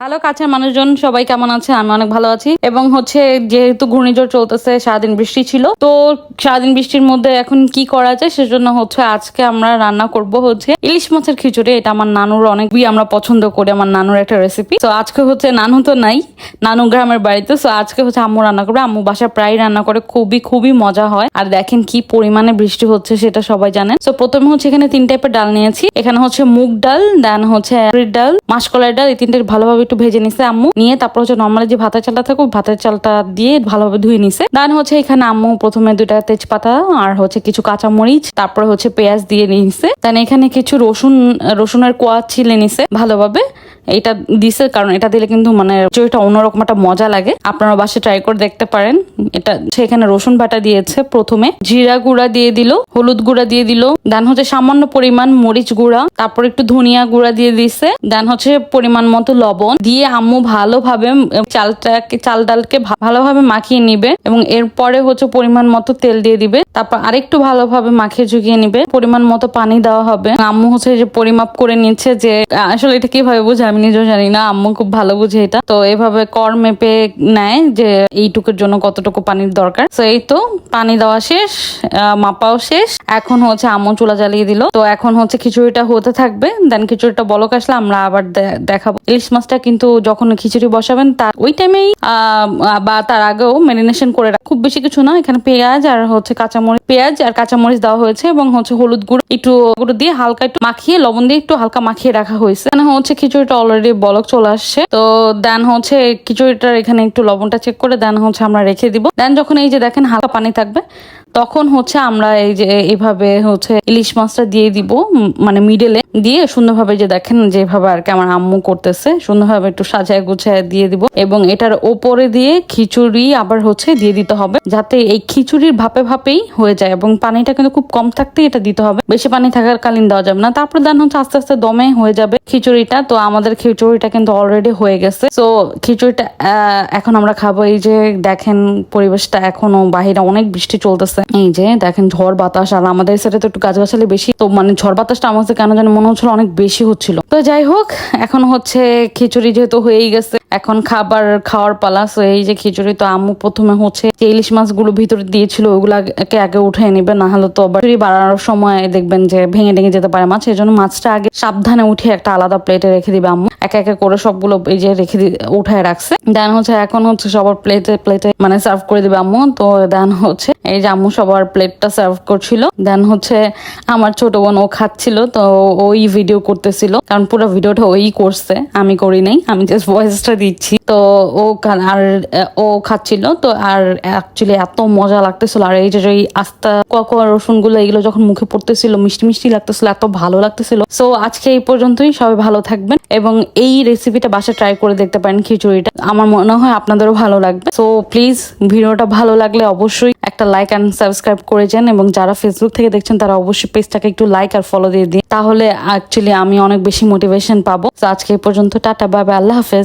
Hello, কাছের মানুষজন, সবাই কেমন আছে? আমি অনেক ভালো আছি। এবং হচ্ছে, যেহেতু ঘূর্ণিঝড় চলতেছে, সারাদিন বৃষ্টি ছিল, তো সারাদিন বৃষ্টির মধ্যে এখন কি করা যায় সেজন্য হচ্ছে আজকে আমরা রান্না করব হচ্ছে ইলিশ মাছের খিচুড়ি। এটা আমার নানুর অনেকই আমরা পছন্দ করি, আমার নানুর একটা রেসিপি তো আজকে হচ্ছে, নানু তো নাই, নানু গ্রামের বাড়িতে। তো আজকে হচ্ছে আম্মু রান্না করবে। আম্মু বাসা প্রায় রান্না করে, খুবই খুবই মজা হয়। আর দেখেন কি পরিমাণে বৃষ্টি হচ্ছে, সেটা সবাই জানেন। তো প্রথমে হচ্ছে এখানে তিন টাইপের ডাল নিয়েছি। এখানে হচ্ছে মুগ ডাল দেন হচ্ছে ডাল, মাসকলাই ডাল, এই তিনটে ভালোভাবে একটু ভেজে নিছে আম্মু। নিয়ে তারপর হচ্ছে নর্মালি যে ভাতের চালটা থাকে ভাতের চালটা দিয়ে ভালোভাবে ধুয়ে নিছে। দেন হচ্ছে এখানে আম্মু প্রথমে দুটা তেজপাতা আর হচ্ছে কিছু কাঁচামরিচ, তারপরে হচ্ছে পেঁয়াজ দিয়ে নিছে। দেন এখানে কিছু রসুন, রসুনের কোয়া ছিলে নিছে ভালোভাবে। এটা দিছে, কারণ এটা দিলে কিন্তু মানে চইটা অন্যরকম একটা মজা লাগে। আপনারা বাসে ট্রাই করে দেখতে পারেন। এটা সেখানে রসুন বাটা দিয়েছে প্রথমে। জিরা গুঁড়া দিয়ে দিল, হলুদ গুঁড়া দিয়ে দিল। দেন হচ্ছে সামান্য পরিমাণ মরিচ গুঁড়া, তারপর একটু ধনিয়া গুঁড়া দিয়ে দিছে। দেন হচ্ছে পরিমাণ মতো লবণ দিয়ে আম্মু ভালোভাবে চালটাকে, চাল ডালকে ভালোভাবে মাখিয়ে নিবে এবং এরপরে হচ্ছে পরিমাণ মতো তেল দিয়ে দিবে। তারপর আরেকটু ভালোভাবে মাখিয়ে ঝুঁকিয়ে নিবে। পরিমাণ মতো পানি দেওয়া হবে। আম্মু হচ্ছে যে পরিমাপ করে নিচ্ছে যে আসলে এটা কীভাবে বুঝে আমি নিজেও জানি না, আম্মু খুব ভালো বুঝে এটা। তো এভাবে কর মেপে নেয় যে এইটুকুর জন্য কতটুকু পানির দরকার। তো এই তো, পানি দেওয়া শেষ মাপাও শেষ। এখন হচ্ছে আম্মু চুলা জ্বালিয়ে দিল। তো এখন হচ্ছে খিচুড়িটা হতে থাকবে দেন খিচুড়িটা বলক আসলে আমরা আবার দেখাবো। ইলিশ মাছটা কিন্তু যখন খিচুড়ি বসাবেন, তার ওই টাইমেই বা তার আগেও ম্যারিনেশন করে খুব বেশি কিছু না, এখানে পেঁয়াজ আর হচ্ছে কাঁচামরিচ পেঁয়াজ আর কাঁচামরিচ দেওয়া হয়েছে এবং হচ্ছে হলুদ গুঁড়ো, একটু গুঁড়ো দিয়ে হালকা একটু মাখিয়ে, লবণ দিয়ে একটু হালকা মাখিয়ে রাখা হয়েছে। এখানে হচ্ছে খিচুড়িটা অলরেডি বলক চলে আসছে। তো দেন হচ্ছে খিচুড়িটার এখানে একটু লবণটা চেক করে দেন হচ্ছে আমরা রেখে দিব। দেন যখন এই যে দেখেন হালকা পানি থাকবে তখন হচ্ছে আমরা এই যে এভাবে হচ্ছে ইলিশ মাছটা দিয়ে দিব মানে মিডলে দিয়ে সুন্দরভাবে যে দেখেন যেভাবে আর কি আমার আম্মু করতেছে, সুন্দরভাবে একটু সাজায় গুছায় দিয়ে দিব এবং এটার ওপরে দিয়ে খিচুড়ি আবার হচ্ছে দিয়ে দিতে হবে যাতে এই খিচুড়ির ভাপে ভাপেই হয়ে যায় এবং পানিটা কিন্তু খুব কম থাকতেই এটা দিতে হবে। বেশি পানি থাকার কালীন দেওয়া যাবে না। তারপর দেন হচ্ছে আস্তে আস্তে দমে হয়ে যাবে খিচুড়িটা। তো আমাদের খিচুড়িটা কিন্তু অলরেডি হয়ে গেছে। তো খিচুড়িটা এখন আমরা খাব। এই যে দেখেন পরিবেশটা এখনও, বাহিরে অনেক বৃষ্টি চলতেছে। এই যে দেখেন ঝড় বাতাস, আর আমাদের সাথে তো একটু গাছগাছালি বেশি। তো মানে ঝড় বাতাসটা আমার কেন জানি মনে হচ্ছিল অনেক বেশি হচ্ছিল। তো যাই হোক, এখন হচ্ছে খিচুড়ি যেহেতু হয়েই গেছে, এখন খাবার খাওয়ার পালা। তো এই যে খিচুড়ি তো আম্মু প্রথমে হচ্ছে যে ইলিশ মাছগুলো ভিতরে দিয়েছিল, ওগুলাকে আগে উঠে নিবে না হলে তো আবার খিচুড়ি বাড়ানোর সময় দেখবেন যে ভেঙে ভেঙে যেতে পারে মাছ। এই জন্য মাছটা আগে সাবধানে উঠে একটা আলাদা প্লেটে রেখে দিবে আম্মু। একে একে করে সবগুলো এই যে রেখে উঠায় রাখছে। দেন হচ্ছে এখন হচ্ছে সবার প্লেটে প্লেটে মানে সার্ভ করে দিবে আম্মু। তো দেন হচ্ছে এই আম্মু সবার প্লেটটা সার্ভ করছিল। দেন হচ্ছে আমার ছোট বোন ও খাচ্ছিল, তো ওই ভিডিও করতেছিল। কারণ পুরো ভিডিওটা ওই করছে, আমি করি নাই, আমি জাস্ট ভয়েসটা দিচ্ছি। তো ও আর ও খাচ্ছিল, তো আর অ্যাকচুয়ালি এত মজা লাগতেছিল। আর এই যে এই আস্তা কোয়া রসুনগুলো এগুলো যখন মুখে পড়তেছিল, মিষ্টি মিষ্টি লাগতেছিল, এত ভালো লাগতেছিল। সো আজকে এই পর্যন্তই, সবাই ভালো থাকবেন। এবং এই রেসিপিটা বাসা ট্রাই করে দেখতে পারেন খিচুড়িটা। আমার মনে হয় আপনাদেরও ভালো লাগবে। সো প্লিজ ভিডিওটা ভালো লাগলে অবশ্যই একটা লাইক অ্যান্ড সাবস্ক্রাইব করে যান এবং যারা ফেসবুক থেকে দেখছেন, তারা অবশ্যই পেজটাকে একটু লাইক আর ফলো দিয়ে দিন। তাহলে অ্যাকচুয়ালি আমি অনেক বেশি মোটিভেশন পাবো। আজকে এই পর্যন্ত, টাটা বাই আল্লাহ হাফেজ।